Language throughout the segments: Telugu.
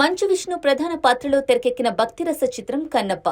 మంచు విష్ణు ప్రధాన పాత్రలో తెరకెక్కిన భక్తిరస చిత్రం కన్నప్ప.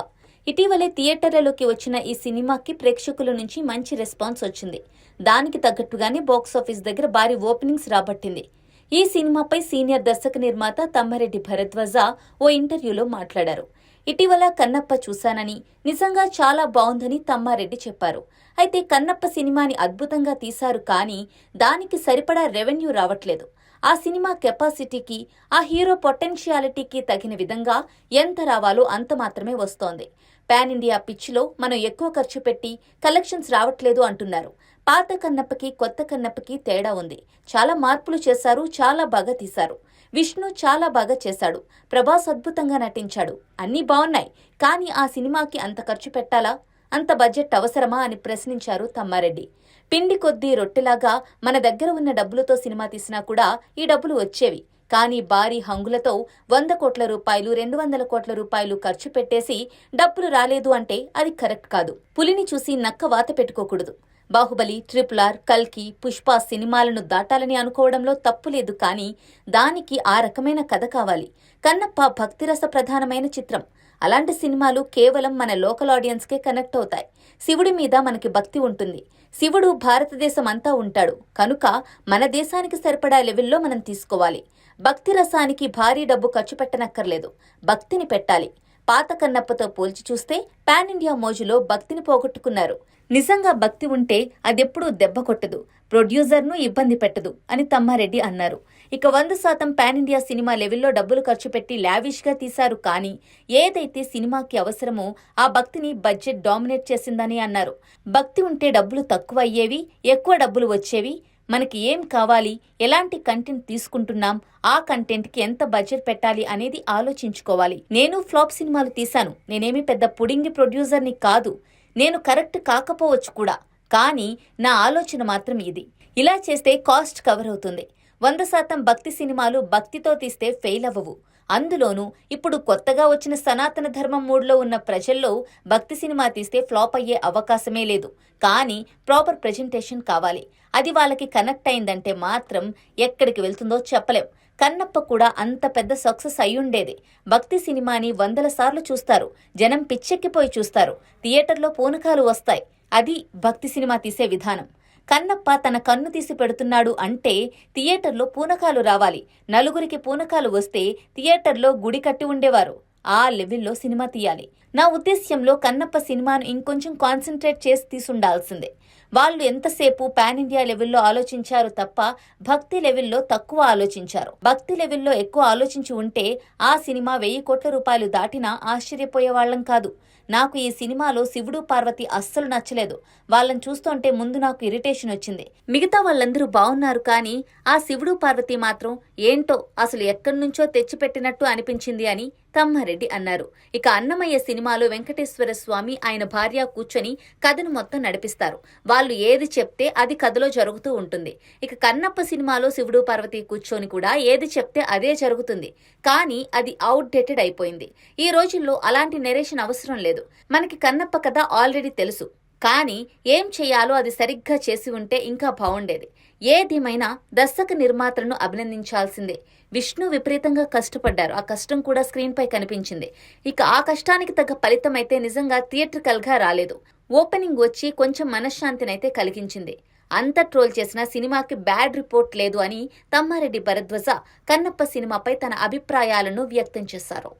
ఇటీవలే థియేటర్లలోకి వచ్చిన ఈ సినిమాకి ప్రేక్షకుల నుంచి మంచి రెస్పాన్స్ వచ్చింది. దానికి తగ్గట్టుగానే బాక్సాఫీస్ దగ్గర భారీ ఓపెనింగ్స్ రాబట్టింది. ఈ సినిమాపై సీనియర్ దర్శక నిర్మాత తమ్మారెడ్డి భరద్వాజ ఓ ఇంటర్వ్యూలో మాట్లాడారు. ఇటీవల కన్నప్ప చూశానని నిజంగా చాలా బాగుందని తమ్మారెడ్డి చెప్పారు. అయితే కన్నప్ప సినిమాని అద్భుతంగా తీశారు కానీ దానికి సరిపడా రెవెన్యూ రావట్లేదు. ఆ సినిమా కెపాసిటీకి ఆ హీరో పొటెన్షియాలిటీకి తగిన విధంగా ఎంత రావాలో అంత మాత్రమే వస్తోంది. పాన్ ఇండియా పిచ్లో మనం ఎక్కువ ఖర్చు పెట్టి కలెక్షన్స్ రావట్లేదు అంటున్నారు. పాత కన్నప్పకి కొత్త కన్నప్పకి తేడా ఉంది. చాలా మార్పులు చేశారు చాలా బాగా తీశారు. విష్ణు చాలా బాగా చేశాడు. ప్రభాస్ అద్భుతంగా నటించాడు. అన్నీ బాగున్నాయి కానీ ఆ సినిమాకి అంత ఖర్చు పెట్టాలా? అంత బడ్జెట్ అవసరమా అని ప్రశ్నించారు తమ్మారెడ్డి. పిండి కొద్దీ రొట్టెలాగా మన దగ్గర ఉన్న డబ్బులతో సినిమా తీసినా కూడా ఈ డబ్బులు వచ్చేవి. కానీ భారీ హంగులతో వంద కోట్ల రూపాయలు రెండు వందల కోట్ల రూపాయలు ఖర్చు పెట్టేసి డబ్బులు రాలేదు అంటే అది కరెక్ట్ కాదు. పులిని చూసి నక్క వాత పెట్టుకోకూడదు. బాహుబలి ట్రిపుల్ ఆర్ కల్కి పుష్ప సినిమాలను దాటాలని అనుకోవడంలో తప్పు లేదు కానీ దానికి ఆ రకమైన కథ కావాలి. కన్నప్ప భక్తిరస ప్రధానమైన చిత్రం. అలాంటి సినిమాలు కేవలం మన లోకల్ ఆడియన్స్కే కనెక్ట్ అవుతాయి. శివుడి మీద మనకి భక్తి ఉంటుంది. శివుడు భారతదేశం అంతా ఉంటాడు. కనుక మన దేశానికి సరిపడా లెవెల్లో మనం తీసుకోవాలి. భక్తి రసానికి భారీ డబ్బు ఖర్చు పెట్టనక్కర్లేదు. భక్తిని పెట్టాలి. పాత కన్నప్పతో పోల్చి చూస్తే పాన్ ఇండియా మోజులో భక్తిని పోగొట్టుకున్నారు. నిజంగా భక్తి ఉంటే అదెప్పుడూ దెబ్బ కొట్టదు ప్రొడ్యూసర్ను ఇబ్బంది పెట్టదు అని తమ్మారెడ్డి అన్నారు. ఇక వంద శాతం పాన్ ఇండియా సినిమా లెవెల్లో డబ్బులు ఖర్చు పెట్టి లావిష్గా తీశారు కానీ ఏదైతే సినిమాకి అవసరమో ఆ భక్తిని బడ్జెట్ డామినేట్ చేసిందని అన్నారు. భక్తి ఉంటే డబ్బులు తక్కువ అయ్యేవి ఎక్కువ డబ్బులు వచ్చేవి మనకి ఏం కావాలి? ఎలాంటి కంటెంట్ తీసుకుంటున్నాం? ఆ కంటెంట్కి ఎంత బడ్జెట్ పెట్టాలి అనేది ఆలోచించుకోవాలి. నేను ఫ్లాప్ సినిమాలు తీశాను. నేనేమి పెద్ద పుడింగి ప్రొడ్యూసర్ని కాదు. నేను కరెక్ట్ కాకపోవచ్చు కూడా. కానీ నా ఆలోచన మాత్రం ఇది. ఇలా చేస్తే కాస్ట్ కవర్ అవుతుంది. వంద శాతం భక్తి సినిమాలు భక్తితో తీస్తే ఫెయిల్ అవ్వవు. అందులోనూ ఇప్పుడు కొత్తగా వచ్చిన సనాతన ధర్మం మూడ్లో ఉన్న ప్రజల్లో భక్తి సినిమా తీస్తే ఫ్లాప్ అయ్యే అవకాశమే లేదు. కానీ ప్రాపర్ ప్రజెంటేషన్ కావాలి. అది వాళ్ళకి కనెక్ట్ అయిందంటే మాత్రం ఎక్కడికి వెళ్తుందో చెప్పలేం. కన్నప్ప కూడా అంత పెద్ద సక్సెస్ అయ్యుండేది. భక్తి సినిమాని వందల సార్లు చూస్తారు. జనం పిచ్చెక్కిపోయి చూస్తారు. థియేటర్లో పూనకాలు వస్తాయి. అది భక్తి సినిమా తీసే విధానం. కన్నప్ప తన కన్ను తీసి పెడుతున్నాడు అంటే థియేటర్లో పూనకాలు రావాలి. నలుగురికి పూనకాలు వస్తే థియేటర్లో గుడి కట్టి ఉండేవారు. ఆ లెవెల్లో సినిమా తీయాలి. నా ఉద్దేశ్యంలో కన్నప్ప సినిమాను ఇంకొంచెం కాన్సన్ట్రేట్ చేసి తీసుండాల్సిందే. వాళ్ళు ఎంతసేపు పాన్ ఇండియా లెవెల్లో ఆలోచించారు తప్ప భక్తి లెవెల్లో తక్కువ ఆలోచించారు. భక్తి లెవెల్లో ఎక్కువ ఆలోచించి ఉంటే ఆ సినిమా వెయ్యి కోట్ల రూపాయలు దాటినా ఆశ్చర్యపోయేవాళ్ళం కాదు. నాకు ఈ సినిమాలో శివుడు పార్వతి అస్సలు నచ్చలేదు. వాళ్ళని చూస్తుంటే ముందు నాకు ఇరిటేషన్ వచ్చింది. మిగతా వాళ్ళందరూ బాగున్నారు కానీ ఆ శివుడు పార్వతి మాత్రం ఏంటో అసలు ఎక్కడి నుంచో తెచ్చిపెట్టినట్టు అనిపించింది అని కమ్మారెడ్డి అన్నారు. ఇక అన్నమయ్య సినిమాలో వెంకటేశ్వర స్వామి ఆయన భార్య కూర్చొని కథను మొత్తం నడిపిస్తారు. వాళ్ళు ఏది చెప్తే అది కథలో జరుగుతూ ఉంటుంది. ఇక కన్నప్ప సినిమాలో శివుడు పార్వతి కూర్చొని కూడా ఏది చెప్తే అదే జరుగుతుంది. కానీ అది అవుట్డేటెడ్ అయిపోయింది. ఈ రోజుల్లో అలాంటి నెరేషన్ అవసరం లేదు. మనకి కన్నప్ప కథ ఆల్రెడీ తెలుసు. కానీ ఏం చేయాలో అది సరిగ్గా చేసి ఉంటే ఇంకా బాగుండేది ఏదేమైనా దర్శక నిర్మాతలను అభినందించాల్సిందే. విష్ణు విపరీతంగా కష్టపడ్డారు. ఆ కష్టం కూడా స్క్రీన్పై కనిపించింది. ఇక ఆ కష్టానికి తగ్గ ఫలితం అయితే నిజంగా థియేట్రికల్గా రాలేదు. ఓపెనింగ్ వచ్చి కొంచెం మనశ్శాంతినైతే కలిగించింది. అంత ట్రోల్ చేసిన సినిమాకి బ్యాడ్ రిపోర్ట్ లేదు అని తమ్మారెడ్డి భరద్వజ కన్నప్ప సినిమాపై తన అభిప్రాయాలను వ్యక్తం చేశారు.